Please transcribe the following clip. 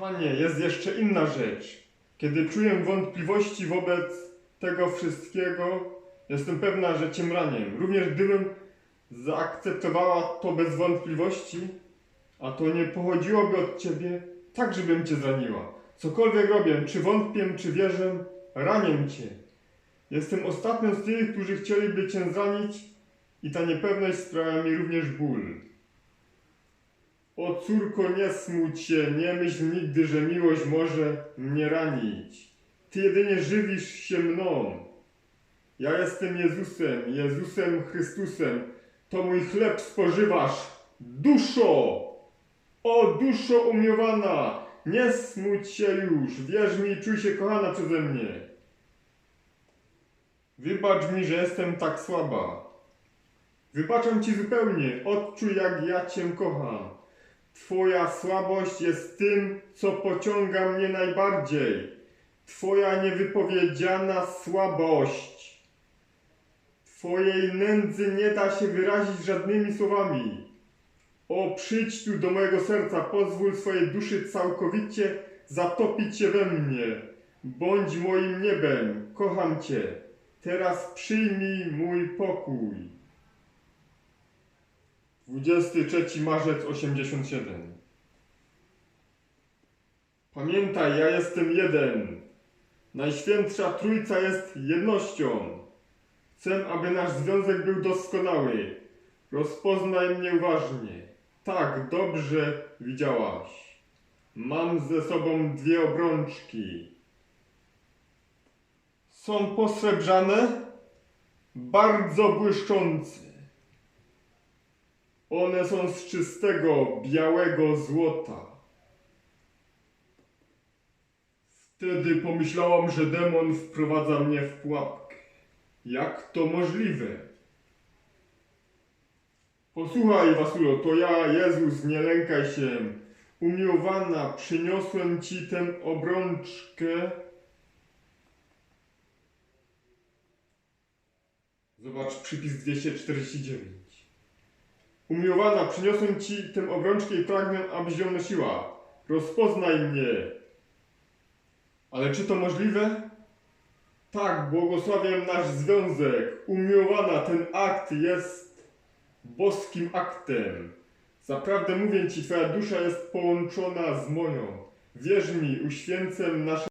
Panie, jest jeszcze inna rzecz. Kiedy czuję wątpliwości wobec tego wszystkiego, jestem pewna, że Cię ranię. Również gdybym zaakceptowała to bez wątpliwości, a to nie pochodziłoby od Ciebie, tak żebym Cię zraniła. Cokolwiek robię, czy wątpię, czy wierzę, ranię Cię. Jestem ostatnią z tych, którzy chcieliby Cię zranić i ta niepewność sprawia mi również ból. O córko, nie smuć się, nie myśl nigdy, że miłość może mnie ranić. Ty jedynie żywisz się mną. Ja jestem Jezusem, Jezusem Chrystusem. To mój chleb spożywasz. Duszo! O duszo umiłowana! Nie smuć się już, wierz mi, czuj się kochana przeze mnie. Wybacz mi, że jestem tak słaba. Wybaczam ci zupełnie, odczuj jak ja cię kocham. Twoja słabość jest tym, co pociąga mnie najbardziej. Twoja niewypowiedziana słabość. Twojej nędzy nie da się wyrazić żadnymi słowami. O, przyjdź tu do mojego serca, pozwól swojej duszy całkowicie zatopić się we mnie. Bądź moim niebem, kocham Cię. Teraz przyjmij mój pokój. 23 marzec 87 Pamiętaj, ja jestem jeden. Najświętsza Trójca jest jednością. Chcę, aby nasz związek był doskonały. Rozpoznaj mnie uważnie. Tak, dobrze widziałaś. Mam ze sobą dwie obrączki. Są posrebrzane, bardzo błyszczące. One są z czystego, białego złota. Wtedy pomyślałam, że demon wprowadza mnie w pułapkę. Jak to możliwe? Posłuchaj, Wasulo, to ja, Jezus, nie lękaj się. Umiłowana, przyniosłem ci tę obrączkę. Zobacz przypis 249. Umiłowana, przyniosłem ci tę obrączkę i pragnę, abyś ją nosiła. Rozpoznaj mnie. Ale czy to możliwe? Tak, błogosławiam nasz związek. Umiłowana, ten akt jest boskim aktem. Zaprawdę mówię ci, twoja dusza jest połączona z moją. Wierz mi, uświęcę nasze